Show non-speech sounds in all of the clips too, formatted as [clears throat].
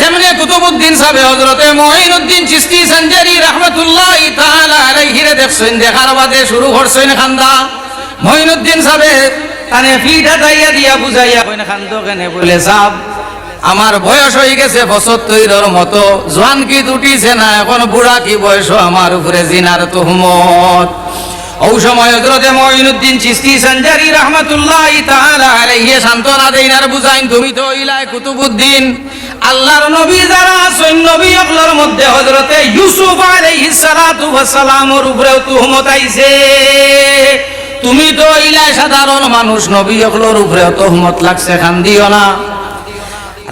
যেমনে কুতুবুদ্দিন সাহেব হজরতে মঈনুদ্দিন চিস্তি সঞ্জারি রহমতুল্লাহ তাআলা আলাইহি রে দেখছেন, দেখার বাদে শুরু করছেন খান্দা। মঈনুদ্দিন সাহেব তানে ফিটা দাইয়া দিয়া বুঝাইয়া কইন, খান্দো কেনে বলে সাহেব, আমার বয়স হয়ে গেছে পঁচাত্তরের মতো, জোয়ান কি উঠিছে না, এখন বুড়া কি বয়স, আমার উপরে জিনার তুহমত। ও সময় হজরতে মঈনুদ্দিন চিস্তি সঞ্জারি রহমতুল্লাহ তাআলা আলাইহি সান্তনা দেইনার বুঝাইন, তুমি তো ইলাই কুতুবুদ্দিন আল্লাহর নবী যারা আছেন, নবী অকলর মধ্যে হযরতে ইউসুফ আলাইহিস সালাতু ওয়াস সালামের উপরেও তুহমত আইছে। তুমি তো ইলাই সাধারণ মানুষ, নবী অকলর উপরেও তুহমত লাগছে, খান দিও না।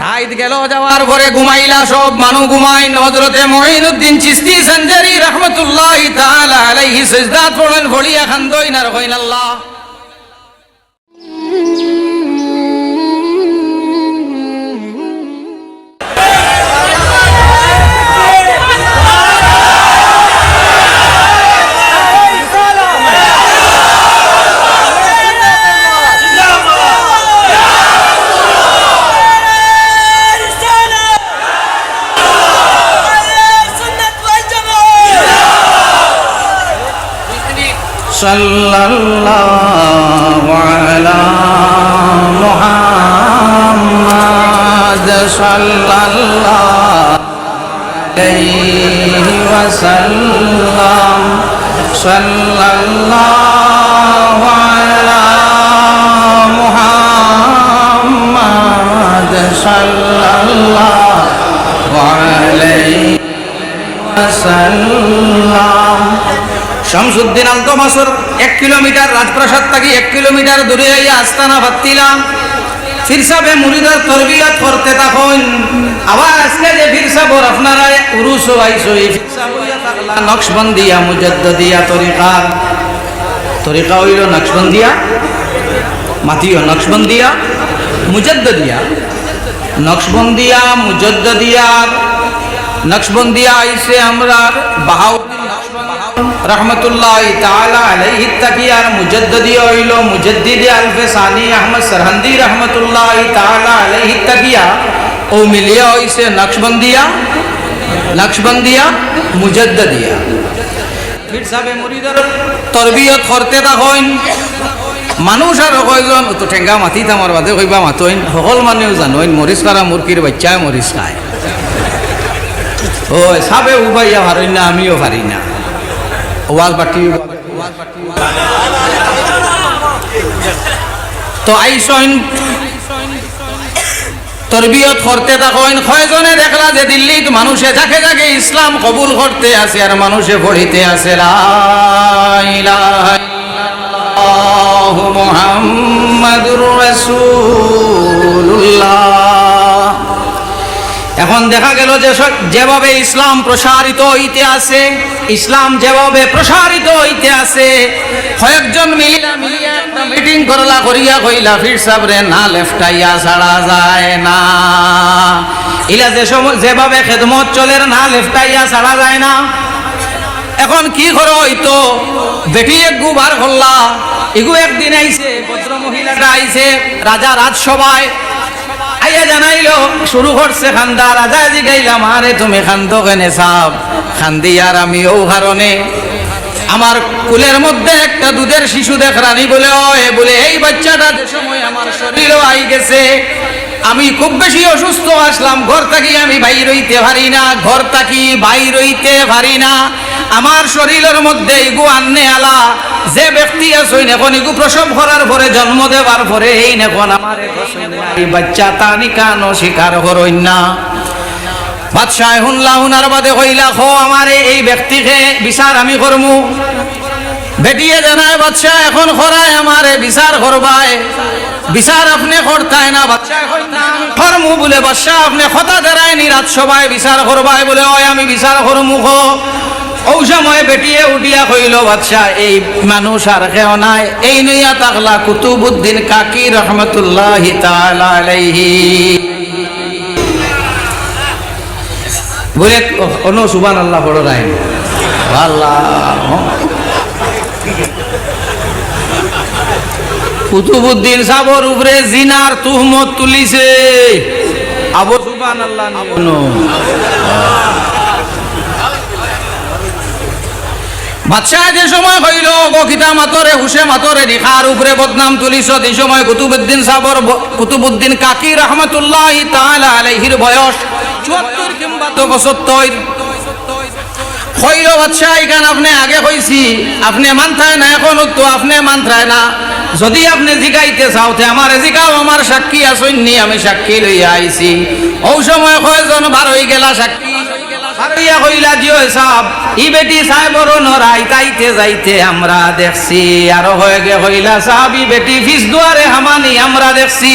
রাইত গেল, যাওয়ার পরে ঘুমাইলা সব মানু ঘুমাই হযরতে মঈনুদ্দিন চিস্তি সঞ্জারি রহমতুল্লাহ তাআলা আলাইহি সিজদাত পড়েন ভড়িয়া খান দইনার হইন আল্লাহ। সাল্লাল্লাহু আলা মুহাম্মাদ সাল্লাল্লাহু আলাইহি ওয়াসাল্লাম। সাল্লাল্লাহু আলা মুহাম্মাদ সাল্লাল্লাহু আলাইহি ওয়াসাল্লাম। শামসুদ্দিন আলতমাসর এক কিলোমিটার, রাজপ্রাসাদ থাকি এক কিলোমিটার দূরে আইয়া আস্তানা ভাবতিলাম ফির সাহেবে মুরিদার তরবিয়ত করতে তখন আবার আজকে যে ফির সাহেবর আপনারা উরুস আইসো, এই নকশবন্দিয়া মুজদ্দিয়া তরিকা। তরিকা হইল নকশবন্দিয়া মাতিও নকশবন্দিয়া মুজদ্দিয়া নকশবন্দিয়া মুজদ্দিয়া নকশবন্দিয়া আইসে আমরা বাহাউদ্দিন রহমতুল্লাহ তাআলা আলাইহি তাকিয়ার মুজদ্দিদি হইল মুজদ্দিদি আলফে সানি আহমদ সরহন্দি রহমতুল্লাহ আলাইহি তাকিয়া। ও মিলিয়া হইছে নকশবন্দিয়া নকশবন্দিয়া মুজদ্দিয়া মানুষ আর কয়জন ঠেঙ্গা মাতি তামার বাদে কইবা মাতইন, সকল মানুষ জানোইন মরিচ খারা মুরগির বাচ্চায় মরিচ খায় ও সাবে উবাইয়া না আমিও পারি না ওয়াজ বাটি তো আইসইন, তরবিয়ত করতে তখন কয়জনে দেখলা যে দিল্লিত মানুষে যাকে যাকে ইসলাম কবুল করতে আছে আর মানুষে পড়িতে আছে মুহাম্মাদুর রাসূলুল্লাহ এখন দেখা গেল যে যেভাবে ইসলাম প্রসারিত হইতে আছে, ইসলাম যেভাবে প্রসারিত হইতে আছে, কয়েকজন মিলিয়া মিলিয়া মিটিং করলা করিয়া কইলা, ফির সাবরে না লেফটাইয়া ছাড়া যায় না। ইলা যে যেভাবে খেদমত চলে না লেফটাইয়া ছাড়া যায় না। এখন কি করো হইতো বেটি এক গুবার করলা, এগু একদিন আইছে ভদ্র মহিলাটা আইছে, রাজা রাজসভায়। আইয়া জানাইলো, শুরু করছে খান্দা, রাজা জিগাইলাম আরে তুমি খান্দ কেনে সাপ? খান্দি আর আমি ও কারণে আমার কুলের মধ্যে একটা দুধের শিশু দেখ রানী বলে ওই বলে, এই বাচ্চাটা যে সময় আমার শরীরও আই গেছে। আমি খুব বেশি অসুস্থ, আসলাম, ঘর থাকি আমি বাইর হইতে পারি না, ঘর থাকি বাইর হইতে পারি না। আমার শরীরের মধ্যে ইগু আন্নে আলা যে ব্যক্তি আছেন এখন ইগু প্রসব করার পরে, জন্ম দেবার পরে এই এখন আমার বাচ্চা তানি কান স্বীকার করইন না। বাদশাহ হুনলা, হুনার বাদে কইলা খো আমারে এই ব্যক্তিকে বিচার আমি করমু। বেটিয়ে জানায় বাচ্চা এখন খরায় আমারে বিচার করবায় বিচার আপনি করতায় না বাচ্চা করমু বলে বাচ্চা আপনি কথা দাঁড়ায় নি সবাই বিচার করবায় বলে ওই আমি বিচার করমু খো সময় বেটিয়ে উঠিয়া কইল বাদশাহ, এই মানুষ আর কেউ নাই। এই নইয়া তাকলা কুতুবুদ্দিন কাকি রহমতুল্লাহ আলাইহি। বলে অন্য সুবান আল্লাহ বড় রায়। আল্লাহ। কুতুবুদ্দিন সাবর উপরে জিনার তুহমত তুলিছে। আবু সুবান আল্লাহ বাদশাহ যে সময় হইল, গকিতা মাতরে, হুসে মাতরে রিখার উপরে বদনাম তুলিস এই সময় কুতুবুদ্দিন সাবর কুতুবুদ্দিন কাকি রহমতুল্লাহ তাআলা আলাইহির বয়স চুয়াত্তর কিংবা তো পঁচাত্তর। হইল বাদশাহ এখান আপনি আগে কইছি আপনি মানথায় না এখন, তো আপনি মানথায় না। যদি আপনি জিগাইতে চাওতে আমার জিগাও, আমার সাক্ষী আসইনি, আমি সাক্ষী লইয়া আইছি। ও সময় কয়জন বার হয়ে গেলা সাক্ষী? হারইয়া কইলা দিও সব ই বেটি সাহেবর নরাই তাইতে যাইতে আমরা দেখছি। আর হয়ে গে কইলা ই বেটি ফিস দুয়ারে হামানি আমরা দেখছি।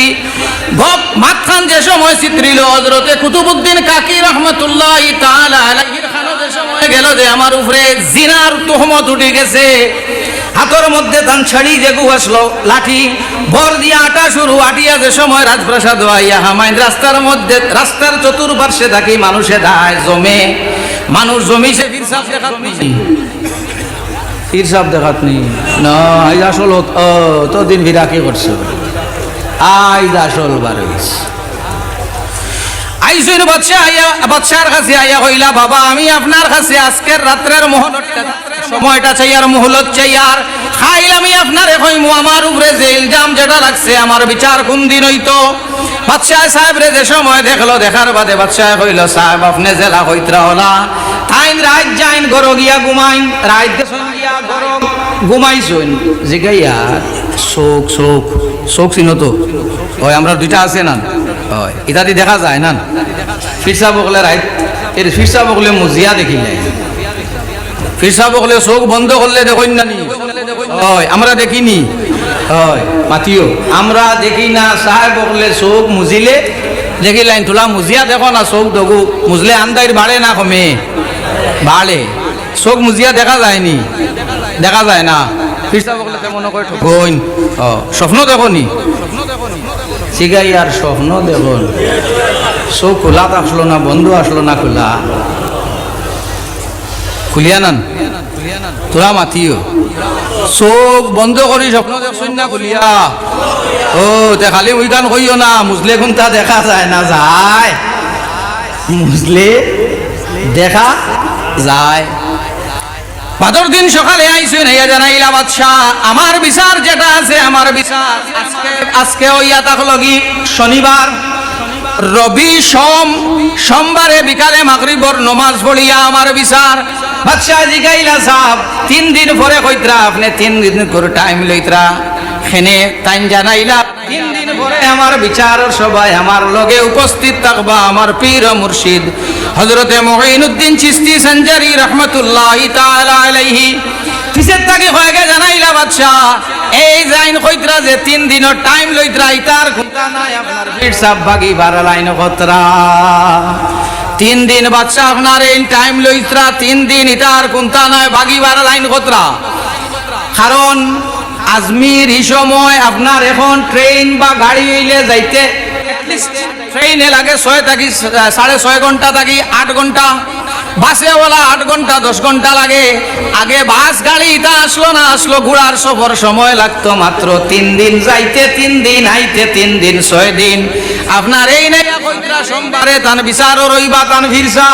গপ মাতখান যে সময় চিত্রিল হজরতে কুতুবুদ্দিন কাকি রহমতুল্লাহ তাআলা আলাইহির খানো যে সময় গেল যে আমার উপরে জিনার তুহমত উঠে গেছে। হাতর মধ্যে ধান ছাড়ি যে গু আসলো, লাঠি ভর দিয়া আটা শুরু আটিয়া যে সময় রাজপ্রাসাদ আইয়া হামাইন রাস্তার মধ্যে, রাস্তার চতুর্পার্শ্বে থাকি মানুষে দায় জমে। মানুষ জমিছে ফির সাপ দেখাত নি দেখাত নি না আসল তো দিন ভিরা কি করছ। আইজ আসল বার হইছে আইসুন বাচ্চা আইয়া বাচ্চার কাছে আইয়া কইলা বাবা, আমি আপনার কাছে আজকের রাত্রের মহলতটা সময়টা চাই আর মহলত চাই আর খাইল আমি আপনার কইমু, আমার উপরে যে ইলজাম যেটা লাগছে, আমার বিচার কোন দিন হইতো? বাদশাহ সাহেব রে যে সময় দেখল, দেখার বাদে বাদশাহ কইল, সাহেব, আপনি জেলা হইতরা হলা। তাইন রাত যাইন, গরো গিয়া ঘুমাইন, রাত গেছন গিয়া গরো ঘুমাইছুন জিগাইয়া, শোক শোক শোক চিনো তো। ওই আমরা দুইটা আছে না? হয়। ইত্যাদি দেখা যায় না? ফিরসা বকলে রাইত এর ফিরসা বকলে মুজিয়া দেখিলে ফিরসা বকলে চোখ বন্ধ করলে দেখুন না হয়, আমরা দেখিনি হয়, মাতিও। আমরা দেখি না, সাহেব বকলে চোখ মুজিলে। দেখি লাইন তোলা মুজিয়া দেখো না, চোখ দগু। মুজলে আন্দাইর বাড়ে না কমে? বাড়ে। চোখ মুজিয়া দেখা যায়নি দেখা যায় না। ফিরসা বকলে তেমন করে ঠকইন স্বপ্ন দেখো নি? সিগাই আর স্বপ্ন দেখুন। চোখ খোলা আসলো না, বন্ধু আসলো না খোলা। খুলিয়া নান। তোরা মাতিও। চোখ বন্ধ কৰি স্বপ্ন দেখছোন না খুলিয়া। ও, তে খালি ওই গান কইও না মুজলে কোনটা দেখা যায় না যায়। মুজলে দেখা যায়। বাদর দিন সকালে আইসুন হইয়া জানাইলা বাদশাহ, আমার বিচার যেটা আছে, আমার বিচার। আজকে আজকে হইয়া তাকলগি শনিবার, রবি সোম, সোমবারে বিকালে মাগরিবর নমাজ পড়িয়া আমার বিচার। বাদশাহ জিগাইলা সাহেব, তিন দিন পরে কইতরা, আপনি তিন দিন করে টাইম লইতরা। হেনে তাইন জানাইলা, তিন দিন পরে আমার বিচার সবাই আমার লগে উপস্থিত থাকবা আমার পীর মুর্শিদ। হজরতে মহিনুদ্দিন চিস্তি সঞ্জারি রহমতুল্লাহ আলাইহি, কিসের তাকে গে জানাইলা বাদশাহ? এই যাইন কইতরা যে তিন দিনের টাইম লইতরা ইতার খুঁতা নাই আপনার ফির সাব বাগি বারা লাইন কতরা? তিন দিন বাদশাহ, আপনার এই টাইম লইতরা, তিন দিন ইতার খুঁতা নাই বাগি বারা লাইন কতরা? কারণ আজমির এই সময় আপনার এখন ট্রেন বা গাড়ি হইলে যাইতে ট্রেনে লাগে ছয় থাকি, সাড়ে ছয় ঘণ্টা থাকি, আট ঘণ্টা। বাসে ওলা আট ঘণ্টা, দশ ঘণ্টা লাগে। আগে বাস গাড়ি এটা আসলো না আসলো, ঘোড়ার সফর সময় লাগতো মাত্র তিন দিন। যাইতে তিন দিন, আইতে তিন দিন, ছয় দিন। আপনার এই নাই সোমবারে তান বিচার রইবা, তান ভির সাহ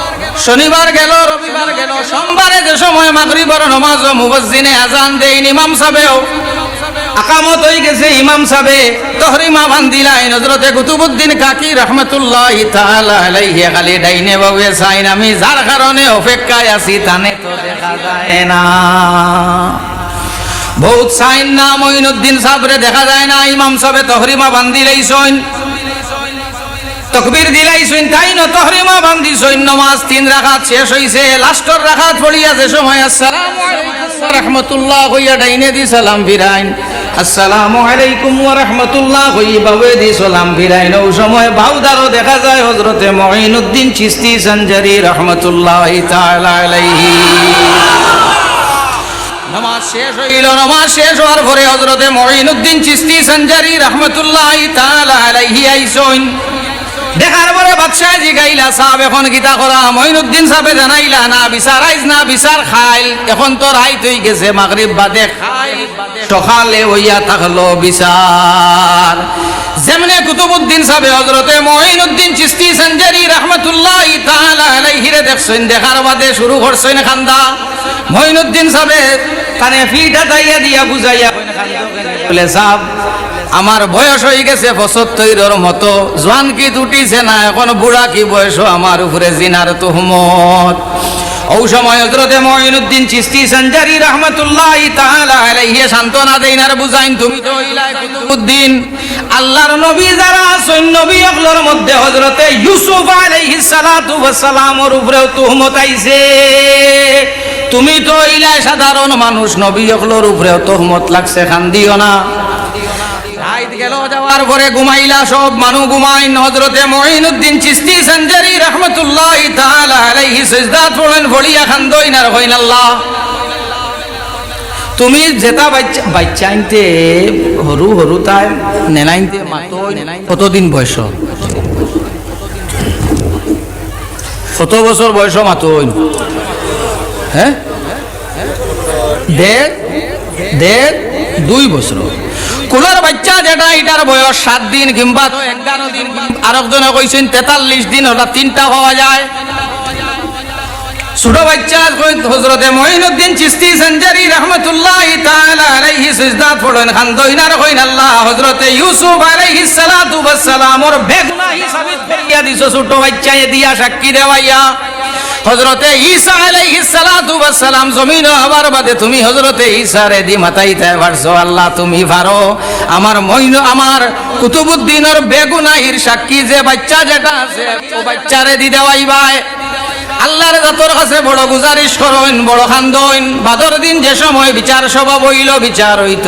শনিবার গেল, রবিবার গেল, সোমবারে যে সময় মাগরিবর নমাজ ও মুবাজ্জিনে আজান দেন ইমাম সাহেবেও আকামত হয়ে গেছে ইমাম সাহেবে, তহরিমা বান্দিলাই নজরতে কুতুবুদ্দিন কাকি রহমতুল্লাহ তাআলা আলাইহি খালি ডাইনে বাবুয়ে সাইন, আমি যার কারণে অপেক্ষায় আছি তানে তো দেখা যায় না। বহুত সাইন না মঈনুদ্দিন সাহেবরে দেখা যায় না, ইমাম সাহেবে তহরিমা বান্দিলাই সইন। তকবীর দিলাইছেন তাই ন? তহরিমা বান্ধি সৈন্য মাস তিন রাখাত শেষ হইছে, লাস্টর রাখাত পড়িয়াছে সময়, আসসালামু রাহমাতুল্লাহ কইয়া ডাইনে দি সালাম ফিরাইন। আসসালামু আলাইকুম ওয়া রাহমাতুল্লাহ কই বাবে দি সালাম ফিরাইন। ও সময় বাউদারও দেখা যায় হযরতে মুঈনুদ্দিন চিশতি সঞ্জারি রাহমাতুল্লাহি তাআলা আলাইহি। নামাজ শেষ হইল, নামাজ শেষ হওয়ার পরে হজরতে মঈনুদ্দিন চিস্তি সঞ্জারি রহমতুল্লাহ তাআলা আলাইহি আইসইন। দেখার পরে বাদশাহ জি গাইলা, সাহেব, এখন গীতা করা, মঈনুদ্দিন সাহেবে জানাইলা, না বিচার আইজ, না বিচার খাইল। এখন তো রাইত হই গেছে, মাগরিব বাদে খাইল। সকালে হইয়া থাকল বিচার। যেমনে কুতুবুদ্দিন সাহেব হজরতে মঈনুদ্দিন চিস্তি সঞ্জারি রহমতুল্লাহ তাআলা আলাইহি রে দেখছেন, দেখার বাদে শুরু করছেন খান্দা। মঈনুদ্দিন সাহেব কানে ফিটা তাইয়া দিয়া বুঝাইয়া, বলে সাহ আমার বয়স হয়ে গেছে পঁচাত্তরের মতো। জোয়ান কি দুটিছে না? এখন বুড়া কি বয়স? আমার উপরে জিনার তুহমত। ও সময় হজরতে মঈনুদ্দিন চিস্তি সঞ্জারি রহমতুল্লাহ তাআলা আলাইহি সান্তনা দেইনার বুঝাইন তুমি তো ইলাই কুতুবুদ্দিন। আল্লাহর নবী যারা আছেন, নবী অগলর মধ্যে হজরতে ইউসুফ আলাইহিস সালাতু ওয়াস সালামের উপরেও তুহমত আইছে। তুমি তো ইলাই সাধারণ মানুষ, নবী অগলর উপরেও তুহমত লাগছে, খান দিও না। যাওয়ার পরে ঘুমাইলা, সব মানু ঘুমাইন। হজরতে মঈনুদ্দিন চিস্তি সঞ্জারি রহমতুল্লাহ তাআলা আলাইহি সিজদাত পড়েন ভড়িয়া খান দইন আর হইন আল্লাহ তুমি যেটা বাচ্চা বাচ্চা আনতে হরু হরু তাই নেনাইনতে মাতো কতদিন বয়স? কত বছর বয়স মাতইন হ্যাঁ দেড় দেড় দুই বছর। কুলার বাচ্চা যেটা এটার বয়স সাত দিন কিংবা এগারো দিন আরেকজনে কইছেন তেতাল্লিশ দিন, ওটা তিনটা পাওয়া যায়। ছোট বাচ্চা হজরতে মঈনুদ্দিন চিস্তি সঞ্জারি রহমতুল্লাহ তাআলা আলাইহি সিজদাত পড়েন খান দইনার কইন, আল্লাহ হজরতে ইউসুফ আলাইহিস সালাতু ওয়াস সালাম ওর বেগুনাহি সাবিত করিয়া দিছো, ছোট বাচ্চা দিয়া সাক্ষী দেওয়াইয়া হজরতে ঈসা আলাইহিস সালাতু ওয়াস সালাম জমিন হবার বাদে তুমি হজরতে ঈসা রে দি মাতাইতে পারছ আল্লাহ তুমি পারো আমার মইন আমার কুতুবুদ্দিনের বেগুনাহির সাক্ষী যে বাচ্চা যেটা আছে, ও বাচ্চারে দি দেওয়াইবাই আল্লাহর জাতর কাছে বড় গুজারিশ করইন বড় খান্দইন বাদর দিন যে সময় বিচার সভা বইল, বিচার হইত।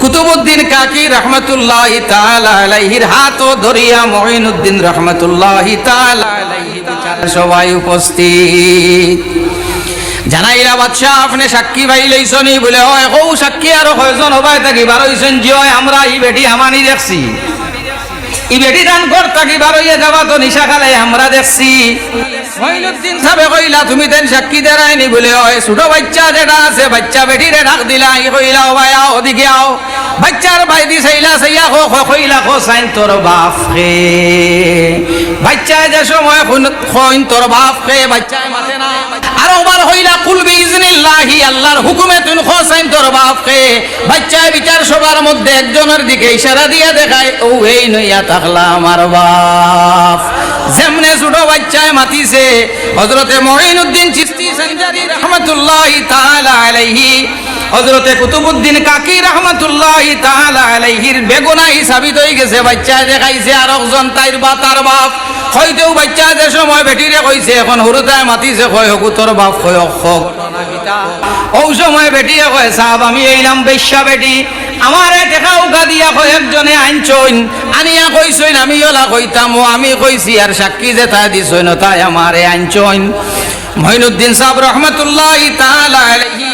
কুতুবুদ্দিন কাকি রহমতুল্লাহ তাআলা আলাইহির হাত ধরিয়া মঈনুদ্দিন রহমতুল্লাহ আলাইহি বিচার সভায় উপস্থিত। জানাইরা বাদশাহ, আপনি সাক্ষী ভাই লইছনি বলে, হয়, কৌ সাক্ষী? আর কয়জন হবাই থাকি? বারইছেন জি হয় আমরা ই বেটি আমানি দেখছি। ই বেটি দান কর থাকি বারইয়ে যাবা তো নিশা দেখছি। তেন বাচ্চা ই বাপ বাচ্চা হুকুমে সাইন তোর বিচার সবার মধ্যে একজনের দিকে ইশারা দিয়া দেখায়, ও এই নইয়া থাকলা আমার বাপ। যেমনে ছোট বাচ্চায় মাতিছে হজরতে মঈনুদ্দিন চিস্তি সঞ্জারি রহমতুল্লাহ তাআলা আলাইহি হজরতে কুতুবুদ্দিন কাকি রহমতুল্লাহ তাআলা আলাইহির বেগুনা হিসাবিত হয়ে গেছে, বাচ্চায় দেখাইছে আর একজন তাইর বা তার বাপ। হয়তো বাচ্চা যে সময় বেটিরে কইছে এখন হুরুতায় মাতিছে, কয়, হকু তোর বাপ কয় গীতা ও সময় বেটিয়ে কয় সাহাব আমি এইলাম বেশ্যা বেটি। আমারে দেখা উকা দিয়া কয়, একজনে আনছইন আনিয়া কইছইন আমি ওলা কইতাম ও আমি কইছি আর সাক্ষী যে তাই দিছইন তাই আমারে আনছইন মঈনুদ্দিন সাহেব রহমতুল্লাহ তাআলা আলাইহি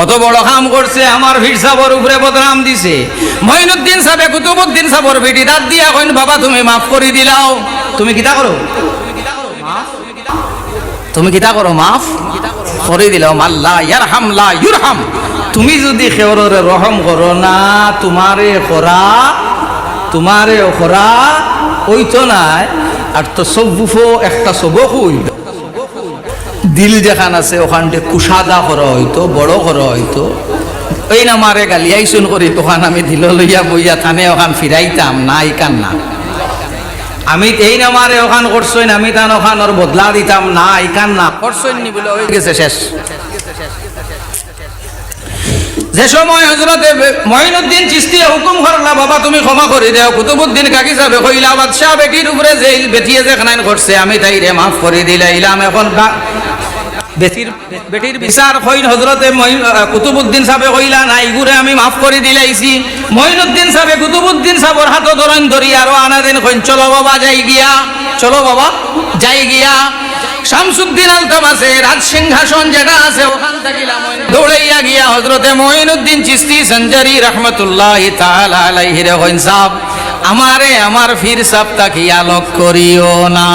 কত বড় কাম করছে, আমার ভিড় সাবর উপরে বদনাম দিছে। মঈনুদ্দিন সাহেব কুতুবুদ্দিন সাবর ভিটি দাঁত দিয়া কইন, বাবা, তুমি মাফ করে দিলাও। তুমি কিতা করো? তুমি কিতা করো, মাফ? করে দিলাও আল্লাহ ইয়ারহাম, লা ইউরহাম। তুমি যদি খেওরে রহম করো না, তোমারে খরা তোমারে খরা ওইতো নাই আর তো সব্বুফো একটা সবক হইল। দিল যেখান আছে ওখানটে কুসাদা করা হইতো, বড় করা হইতো। ওই না মারে গালিয়াই শুন করি, ওখান আমি দিল লইয়া বইয়া থানে ওখান ফিরাইতাম না ইকান না আমি এই না মারে ওখান করছই না আমি তান ওখান ওর বদলা দিতাম না ইকান না করছই নি বলে, হয়ে গেছে শেষ। যে সময় হজরতে মঈনুদ্দিন চিস্তিয়া হুকুম করলা বাবা, তুমি ক্ষমা করে দেও কুতুবুদ্দিন কাকি সাহেব কইলা বাদশাহ বেটির উপরে যে বেটিয়ে যে খানাইন করছে আমি তাই রে মাফ করে দিলাইলাম। এখন বেটির বেটির বিচার কইন হজরতে কুতুবুদ্দিন সাহেব কইলা নাই গুরে আমি মাফ করে দিলাইছি। মঈনুদ্দিন সাহেব কুতুবুদ্দিন সাহেবর হাত ধরেন ধরি, আরও আনা দিন কইন চলো বাবা, যাই গিয়া, চলো বাবা, যাই গিয়া। শামসুদ্দিন আলতামাসে রাজ সিংহাসন যেটা আছে, ওখান থাকিলাম দৌড়াইয়া গিয়া হজরতে মঈনুদ্দিন চিস্তি সঞ্জারি রহমতুল্লাহ তাআলা আলাইহি রে কইন সাহেব, আমারে, আমার ফির সাহেব তাকিয়া লক করিও না।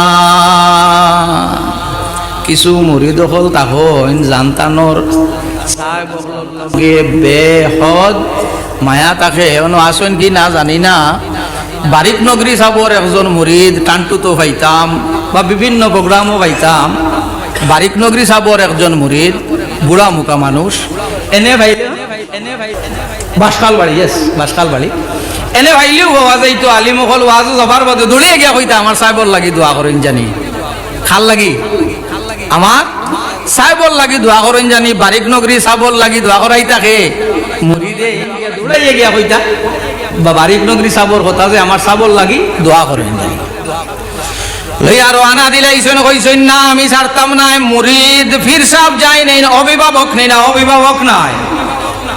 কিছু মুড়ি দখল তাহন জানতানোর। বেহদ মায়া তাকে আসন কি না জানি না। বারিক নগরী সাবর একজন মুরিদ টান্টু তো বা বিভিন্ন প্রোগ্রামও পাইতাম। বারিক নগরী সাবর একজন মুরিদ বুড়া মুখা মানুষ। এনে ভাই এনে ভাই বাসকাল বাড়ি ইয়েস বাসকাল বাড়ি এনে ভাইলেও হওয়া যাইতো আলিমকল ওয়াজও যাবার বাদে দৌড়িয়ে গিয়া কইতা আমার সাহেবর লাগি দোয়া করেন জানি। খাল লাগি। আমার সাহেবর লাগি দোয়া করেন জানি বারিক নগরী সাবর লাগি দোয়া করাই থাকে মুড়িদে দৌড়াইয়া গিয়া কইতা বা বারিক নগরী সাবর কথা যে আমার সাবর লাগি দোয়া করেন জানি। লই আরও আনা দিলাইছেন কইছেন না আমি ছাড়তাম নাই, মুরিদ ফির সাহেব যাই নাই অভিভাবক নেই, না অভিভাবক নাই।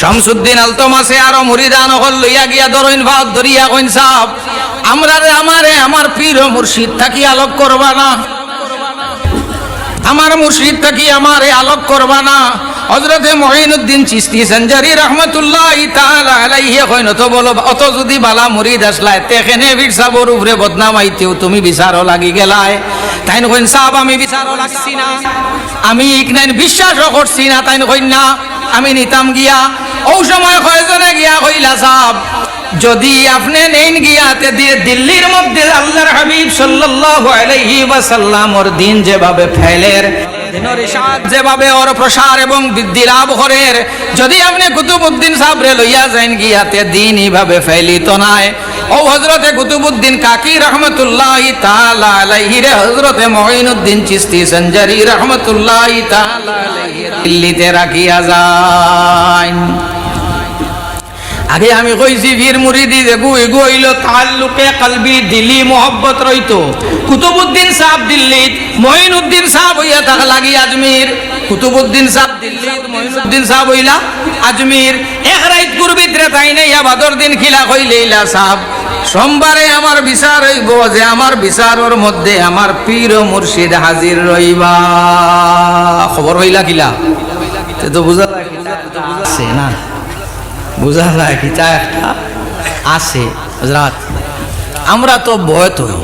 শামসুদ্দিন আলতমাসে আরও মুরিদান হল, লইয়া গিয়া ধরইন ভাত ধরিয়া কইন সাপ আমরা রে আমারে, আমার পীর মুর্শিদ থাকি আলোক করবা না। আমার মুর্শিদ থাকি আমারে আলোক করবা না। হজরতে মঈনুদ্দিন চিস্তি সঞ্জারি রহমতুল্লাহ আলাইহি কইন তো বলো, অত যদি বালা মুরিদ আসলায়, তেখেনে বীর সাবর উপরে বদনাম আইতেও তুমি বিচারও লাগি গেলায়। তাইন কইন, সাহাব, আমি বিচারও লাগছি না। আমি ইকনাইন বিশ্বাসও করছি না। তাইন কইন, না, আমি নিতাম গিয়া ও সময় কয়জনে গিয়া কইলা, সাহাব, যদি আপনি নেন গিয়াতে দিয়ে দিল্লির মধ্যে আল্লাহর হাবিব সাল্লাল্লাহু আলাইহি ওয়াসাল্লাম ওর দিন যেভাবে ফেলের যেভাবে ওর প্রসার এবং বৃদ্ধি লাভ করের, যদি আপনি কুতুবউদ্দিন সাহেবরে লইয়া যাইন গিয়াতে দিন এইভাবে ফেলিত নাই। ও হজরতে কুতুবউদ্দিন কাকি রহমতুল্লাহ তাআলা আলাইহি রে হজরতে মঈনুদ্দিন চিশতি সঞ্জারি রহমতুল্লাহ তাআলা আলাইহি দিল্লিতে রাখিয়া যায় আগে আমি কইছি, বীর মুরিদি দেখু এগু হইল তাল্লুকে কলবি দিলি মোহব্বত রইতো। কুতুবুদ্দিন সাহেব দিল্লিত, মঈনুদ্দিন সাহেব হইয়া থাক লাগি আজমির। কুতুবুদ্দিন সাহেব দিল্লিত, মঈনুদ্দিন সাহেব হইলা আজমির। এক রাইত গুরবিত রে তাই নাই বাদর দিন খিলা কইলেইলা সাহেব। সোমবারে আমার বিচার হইব যে আমার বিচারের মধ্যে আমার পীর ও মুর্শিদ হাজির রইবা। খবর হইলা কিলা? তে বুঝা না? বোঝা যায় কিতা একটা? আছে, হজরাত। আমরা তো বয়ত হই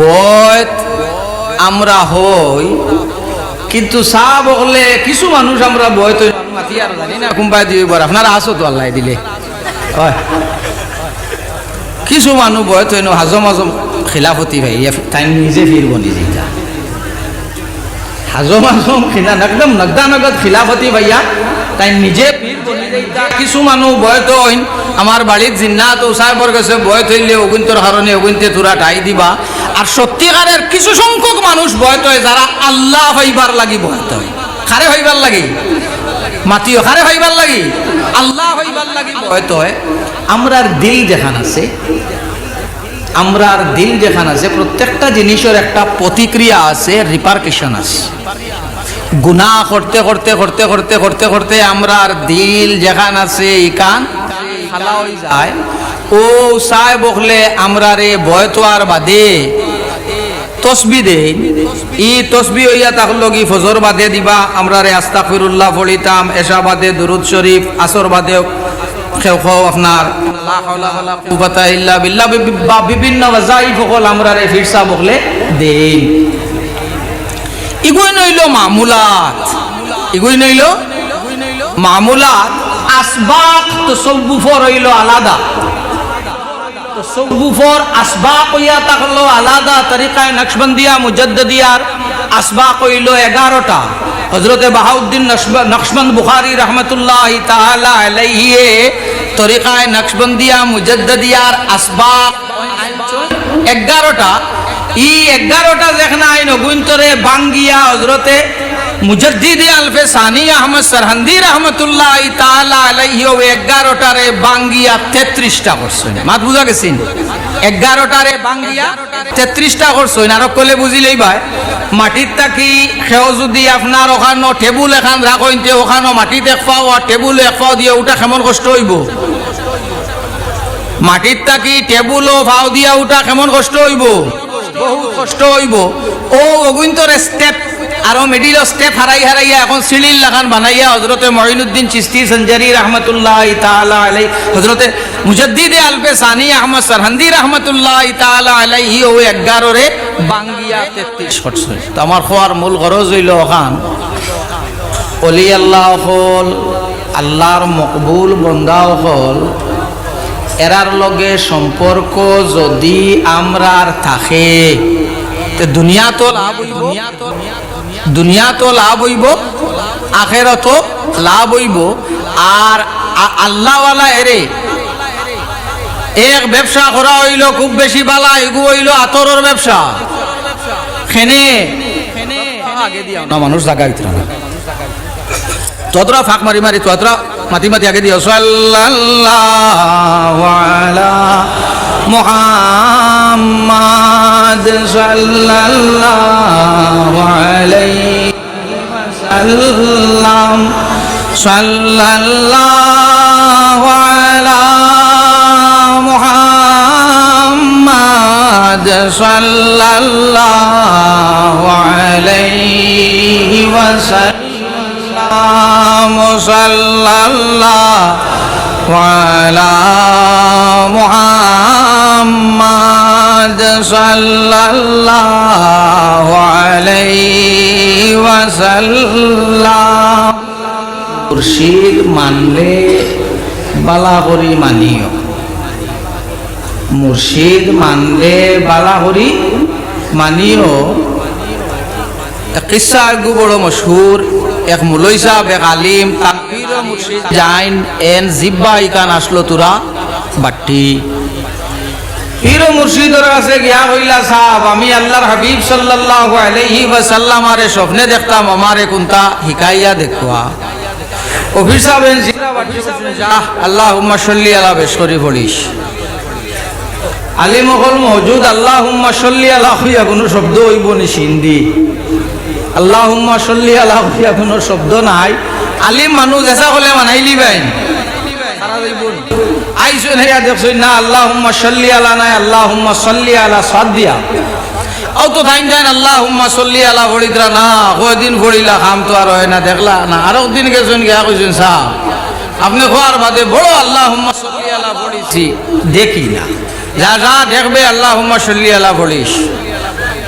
বয়ত আমরা হই, কিন্তু চা বকলে কিছু মানুষ আমরা বয়ত হই। আর না কোনবাই দিব আপনারা আসো তো আল্লাহ দিলে। কিছু মানুষ বয়ত হইন হাজম হাজম খিলাফতি ভাই তাই নিজে ফিরব নিজে। হাজম হাজম খিলা একদম নগদা নগদ খিলাফতি ভাইয়া, তাই নিজে কিছু মানুষ বয়ত হইন। আমার বাড়ির জিন্নাত ওসাহেবর কাছে বয়ত হইলে অগুন্তর কারণে অগুন্তে তোরা ঠাই দিবা। আর সত্যিকারের কিছু সংখ্যক মানুষ বয়ত হয় যারা আল্লাহ হইবার লাগি বয়ত হয়। খারে হইবার লাগি? মাতিও খারে হইবার লাগি? আল্লাহ হইবার লাগি বয়ত হয়। আমরার দিল যেখান আছে, আমরার দিল যেখান আছে, প্রত্যেকটা জিনিসের একটা প্রতিক্রিয়া আছে রিপার্কেশন আছে। গুনাহ করতে করতে করতে করতে করতে করতে আমরা দিল যেখান আছে ইকান খালা হয়ে যায়। ও সায় বকলে আমরা রে বয়তো আর বাদে। তসবি দে ই তসবি হইয়া তাহলে লগি ফজর বাদে দিবা। আমরা রে আস্তাগফিরুল্লাহ পড়িতাম, এশা বাদে, দুরুদ শরীফ, আসর বাদে কেউ কেউ আপনার। বিভিন্ন আমরা রে ফিরসা বকলে দেই। ইগুই নইল মামুলাত। ইগুই নইল মামুলাত। আসবাক তসব্বুফর হইল আলাদা। তসব্বুফর আসবাক হইয়া থাকল আলাদা তরিকায় নকশবন্দিয়া মুজদ্দিয়ার আসবাক হইল এগারোটা। হজরতে বাহাউদ্দিন নকশব- নকশবন্দ বুখারি রহমতুল্লাহ তাআলা আলাইহি তরিকায় নকশবন্দিয়া মুজদ্দিয়ার আসবাক। এগারোটা। ই এগারোটা যেখানে আইন অগুন্তরে বাঙ্গিয়া হজরতে মুজদ্দিদি আলফে সানি আহমদ সরহন্দি রহমতুল্লাহ তাআলা আলাইহি ও এগারোটারে বাঙ্গিয়া তেত্রিশটা করছেন। মাত বুঝা গেছিন এগারোটারে বাঙ্গিয়া তেত্রিশটা করছেন। আর কলে বুঝিলেই ভাই মাটির তাকি সেও যদি আপনার ওখানো টেবুল এখান রাখেন, তে ওখানো মাটিতে এক পাও আর টেবুল এক পাও দিয়ে ওটা কেমন কষ্ট হইব? মাটির তাকি টেবুল ও ভাও দিয়া উঠা কেমন কষ্ট হইব? বহুত কষ্ট হইব। ও অগুন্তর স্টেপ আরও মিডিল স্টেপ হারাই হারাইয়া এখন সিলিল লাগান বানাইয়া হজরতে মহিনুদ্দিন চিস্তি সঞ্জারি রহমতুল্লাহ তাআলা আলাই হজরতে মুজদ্দিদে আলফে সানি আহমদ সরহন্দি রহমতুল্লাহ তাআলা আলাইহি ও এগারো রে বাঙ্গিয়া তেত্রিশ তো আমার খোয়ার মূল গরজ হইল ওখান অলি আল্লাহ হল আল্লাহর মকবুল বন্দা হল এরার লগে সম্পর্ক যদি আমরার থাকে দুনিয়া তো লাভ হইব, দুনিয়া তো লাভ হইব আখেরত লাভ হইব, আর আল্লাহওয়ালা এরে এক ব্যবসা করা হইল, খুব বেশি বালা, এগু হইল আতরের ব্যবসা। খেনে মানুষ জাগা হইতে না ততরা ফাঁক মারি মারি, ততরা মাতি মাতি আগে দিও সাল্লাল্লাহু আলা মুহাম্মাদ সাল্লাল্লাহু আলাইহি ওয়াসাল্লাম সাল্লাল্লাহু আলা মুহাম্মাদ সাল্লাল্লাহু আলাইহি ওয়াসাল্লাম صلى الله وعلى محمد صلى الله عليه وسلم মুর্শিদ মানলে বালাহরি মানিও মুর্শিদ মানলে বালাহরি মানিও কিসা আগু বড় মশহুর? এক মুলই সাহেব এক আলিম তাকবীর মুর্শিদ জাইন, এন জিব্বা ইকান আসলো তুরা বাট্টি। পীর মুর্শিদের কাছে গিয়া কইলা সাহেব, আমি আল্লাহর হাবিব সাল্লাল্লাহু আলাইহি ওয়াসাল্লাম আরে স্বপ্নে দেখতাম, আমারে কোনটা হিকাইয়া দেখবা অফিস জিব্বা যা আল্লাহুম্মা সাল্লি আলা বেশরি আলিম হল মজুদ আল্লাহুম্মা সাল্লি আলা, হইয়া কোনো শব্দ হইব নি সিন্ধি। আল্লাহুম্মা সাল্লি আলা হইয়া কোনো শব্দ নাই। আলিম মানুষ এসা হলে মানাইলি বাইন আইসুন হেয়া দেখছুন না আল্লাহুম্মা সাল্লি আলা নাই, আল্লাহুম্মা সাল্লি আলা সাদিয়া ও তো থাইন থাইন আল্লাহুম্মা সাল্লি আলা ভরিদ্রা না কয়দিন ভরিলা খাম তো আর হয় না দেখলা না আরও দিন গেছুন গিয়া কইছুন সাহ আপনি খোয়ার বাদে বড় আল্লাহুম্মা সাল্লি আলা পড়িছি দেখি না। যা যা দেখবে, আল্লাহুম্মা সাল্লি আলা তো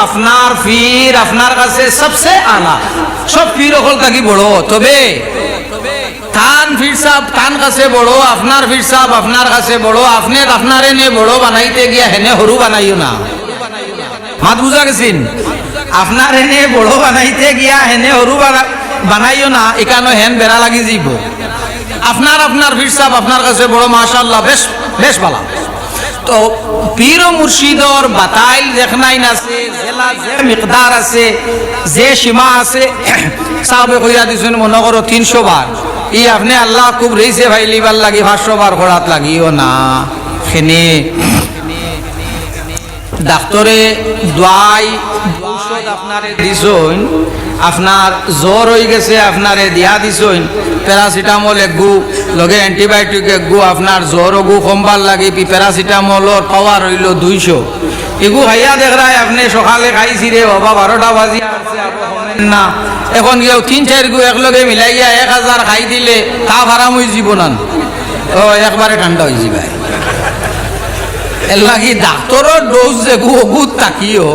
আপনার ফির আপনার কাছে সবসে আলা। সব ফির হল থাকি বড়, তবে তান ফির সাহ তান কাছে বড়, আপনার ফির সাহ আপনার কাছে বড়, আপনি আপনার এনে বড় বানাইতে গিয়া হেনে সরু বানাইও না। মাত বুঝা গেছিন? আপনার এনে বড় বানাইতে গিয়া হেনে বানা- বানাইও না এখানে হেন বেড়া লাগি যাব আপনার আপনার ফির সাহ আপনার কাছে বড় মাশাল্লাহ বেশ বেশ ভালো তো পীর মুর্শিদর বাতাইল যেখানাইন আছে, জেলা যে মিকদার আছে, যে সীমা আছে, [clears throat] সাহেবে কইরা দিছেন মনে করো তিনশো বার। ই আপনি আল্লাহ খুব রইছে ভাই, লিবার লাগি ভাষ্য বার করাত লাগিও না। খেনে ডাক্তরে দোয়াই ঔষধ আপনারে দিছইন আপনার জ্বর হয়ে গেছে, আপনারে দিয়া দিছইন। প্যারাসিটামল একগু লগে অ্যান্টিবায়োটিক একগু আপনার জ্বর গু কমবার লাগে প্যারাসিটামলর পাওয়ার হইল দুইশো। এগু খাইয়া দেখরাই আপনি সকালে খাইছি রে, বাবা বারোটা বাজি না। এখন কেউ তিন চার গু একলগে মিলাইয়া এক হাজার খাই দিলে, তা ভাড়াম হয়ে যাব না ও, একবারে ঠান্ডা হয়ে যাবে লাগি ডাক্তরের ডোজ যে গু বহুত তাকিও।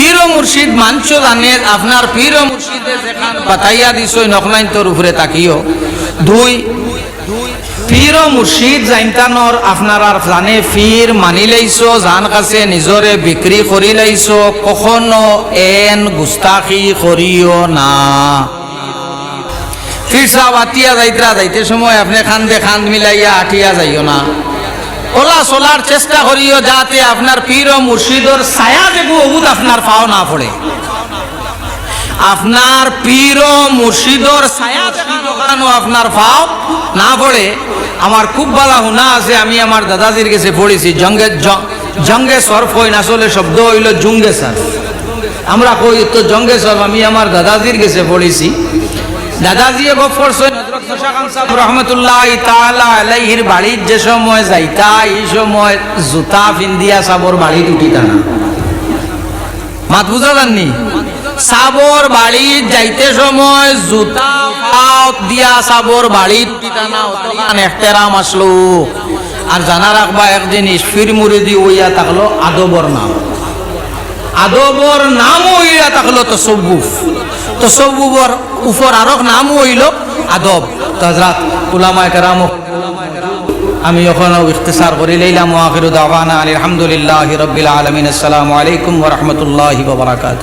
পীর মুর্শিদ মানছ জানে আপনার পীর মুর্শিদে বাতাইয়া দিছই নখলাইন তোর উপরে তাকিও। দুই, পীর মুর্শিদ জাইনতানোর আপনার আর জানে পীর মানি লাইছো, জান কাছে নিজরে বিক্রি করি লাইছো, কখনো এন গুস্তাখি করিও না। ফির সাহ আতিয়া যাইতরা, যাইতে সময় আপনি খান্দে খান্দ মিলাইয়া আটিয়া যাইও না। ওলা চলার চেষ্টা করিও যাতে আপনার পীর ও মুর্শিদর ছায়া দেখু অবুত আপনার পাও না পড়ে। আপনার পীর ও মুর্শিদর ছায়া দেখানো আপনার পাও না পড়ে। আমার খুব ভালো হুনা আছে, আমি আমার দাদাজির কাছে পড়েছি, জঙ্গে জঙ্গে সর্ফ হইন আসলে শব্দ হইল জুঙ্গে সর্ফ আমরা কই, তো জঙ্গে সর্ফ আমি আমার দাদাজির কাছে পড়েছি। দাদাজি গপ করছেন রহমতুল্লাহ বাড়ির যে সময় যাইতা, এই সময় জুতা ফিন্দিয়া সাবর বাড়ি না মাত বুঝা জাননি সাবর বাড়ি যাইতে সময় জুতা আর জানা রাখবা এক জিনিস ফির মুরিদি ওইয়া থাকল আদবর নাম। আদবর নামও হইয়া থাকল তসব্বুফ তসব্বুফর উপর আরক নাম হইল আদব। তাজরাত উলামায় উলামা কেরাম, আমি যখন ইফতেসার করে লইলাম আখিরু দাওয়ানা আলহামদুলিল্লাহি রাব্বিল আলামিন। আসসালামু আলাইকুম রহমতুল্লাহ বাকাত